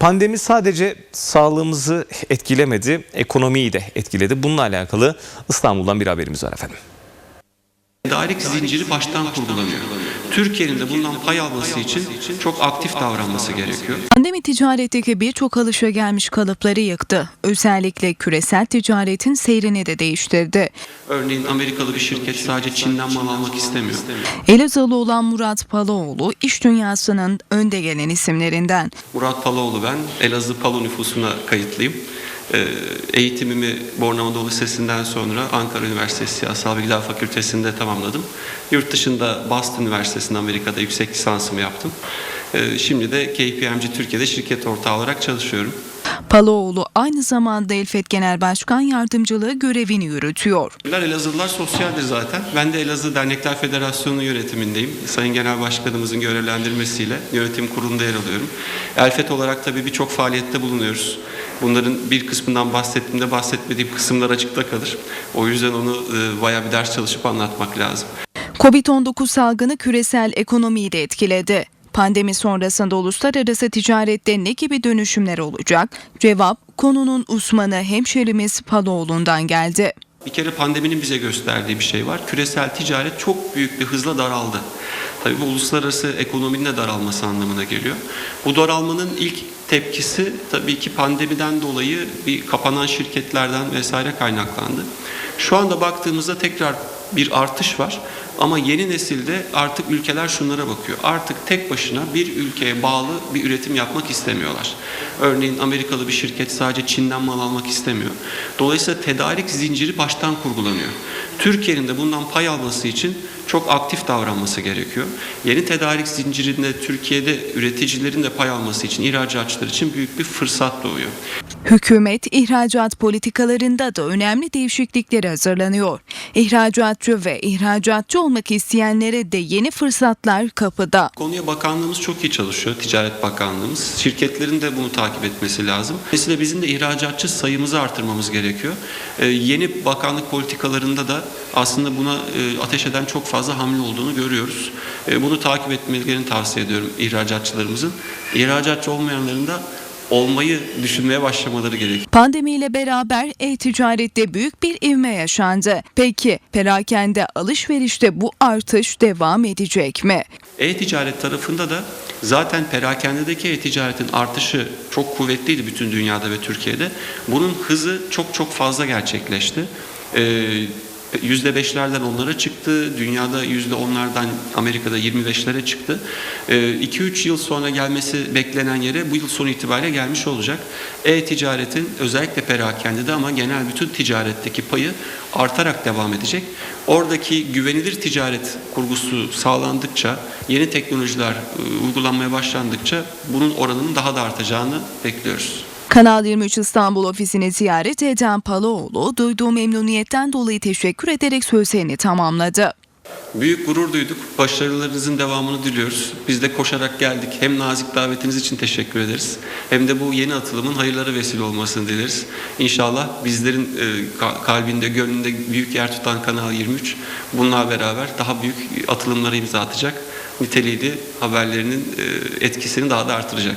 Pandemi sadece sağlığımızı etkilemedi, ekonomiyi de etkiledi. Bununla alakalı İstanbul'dan bir haberimiz var efendim. Tedarik zinciri baştan kurgulanıyor. Türkiye'nin de bundan pay alması için çok aktif davranması gerekiyor. Pandemi ticaretteki birçok alışagelmiş kalıpları yıktı. Özellikle küresel ticaretin seyrini de değiştirdi. Örneğin Amerikalı bir şirket sadece Çin'den mal almak istemiyor. Elazığlı olan Murat Paloğlu iş dünyasının önde gelen isimlerinden. Murat Paloğlu ben. Elazığ Palo nüfusuna kayıtlıyım. Ee, Eğitimimi Bornova Anadolu Lisesi'nden sonra Ankara Üniversitesi Siyasal Bilgiler Fakültesi'nde tamamladım. Yurt dışında Boston Üniversitesi'nde Amerika'da yüksek lisansımı yaptım. Ee, Şimdi de KPMG Türkiye'de şirket ortağı olarak çalışıyorum. Paloğlu aynı zamanda Elfet Genel Başkan Yardımcılığı görevini yürütüyor. Elazığlılar sosyaldir zaten. Ben de Elazığ Dernekler Federasyonu yönetimindeyim. Sayın Genel Başkanımızın görevlendirmesiyle yönetim kurulunda yer alıyorum. Elfet olarak tabii birçok faaliyette bulunuyoruz. Bunların bir kısmından bahsettiğimde bahsetmediğim kısımlar açıkta kalır. O yüzden onu e, bayağı bir ders çalışıp anlatmak lazım. Covid-19 salgını küresel ekonomiyi de etkiledi. Pandemi sonrasında uluslararası ticarette ne gibi dönüşümler olacak? Cevap konunun uzmanı hemşerimiz Paloğlu'ndan geldi. Bir kere pandeminin bize gösterdiği bir şey var. Küresel ticaret çok büyük bir hızla daraldı. Tabii bu uluslararası ekonominin de daralması anlamına geliyor. Bu daralmanın ilk tepkisi tabii ki pandemiden dolayı bir kapanan şirketlerden vesaire kaynaklandı. Şu anda baktığımızda tekrar bir artış var. Ama yeni nesilde artık ülkeler şunlara bakıyor. Artık tek başına bir ülkeye bağlı bir üretim yapmak istemiyorlar. Örneğin Amerikalı bir şirket sadece Çin'den mal almak istemiyor. Dolayısıyla tedarik zinciri baştan kurgulanıyor. Türkiye'nin de bundan pay alması için çok aktif davranması gerekiyor. Yeni tedarik zincirinde Türkiye'de üreticilerin de pay alması için, ihracatçılar için büyük bir fırsat doğuyor. Hükümet ihracat politikalarında da önemli değişiklikler hazırlanıyor. İhracatçı ve ihracatçı olmak isteyenlere de yeni fırsatlar kapıda. Konuya bakanlığımız çok iyi çalışıyor, Ticaret Bakanlığımız. Şirketlerin de bunu takip etmesi lazım. Mesela bizim de ihracatçı sayımızı artırmamız gerekiyor. Ee, yeni bakanlık politikalarında da aslında buna e, ateş eden çok fazla hamle olduğunu görüyoruz. E, bunu takip etmelerini tavsiye ediyorum ihracatçılarımızın. İhracatçı olmayanların da olmayı düşünmeye başlamaları gerekiyor. Pandemiyle beraber e-ticarette büyük bir ivme yaşandı. Peki perakende alışverişte bu artış devam edecek mi? E-ticaret tarafında da zaten perakendedeki e-ticaretin artışı çok kuvvetliydi bütün dünyada ve Türkiye'de. Bunun hızı çok çok fazla gerçekleşti. Ee, %5'lerden onlara çıktı. Dünyada %10'lardan Amerika'da 25'lere çıktı. 2-3 yıl sonra gelmesi beklenen yere bu yıl sonu itibariyle gelmiş olacak. E-ticaretin özellikle perakendede ama genel bütün ticaretteki payı artarak devam edecek. Oradaki güvenilir ticaret kurgusu sağlandıkça, yeni teknolojiler e, uygulanmaya başlandıkça bunun oranının daha da artacağını bekliyoruz. Kanal 23 İstanbul ofisini ziyaret eden Paloğlu, duyduğu memnuniyetten dolayı teşekkür ederek sözlerini tamamladı. Büyük gurur duyduk. Başarılarınızın devamını diliyoruz. Biz de koşarak geldik. Hem nazik davetiniz için teşekkür ederiz. Hem de bu yeni atılımın hayırlara vesile olmasını dileriz. İnşallah bizlerin e, ka- kalbinde, gönlünde büyük yer tutan Kanal 23 bununla beraber daha büyük atılımlara imza atacak. Niteliği de haberlerinin e, etkisini daha da artıracak.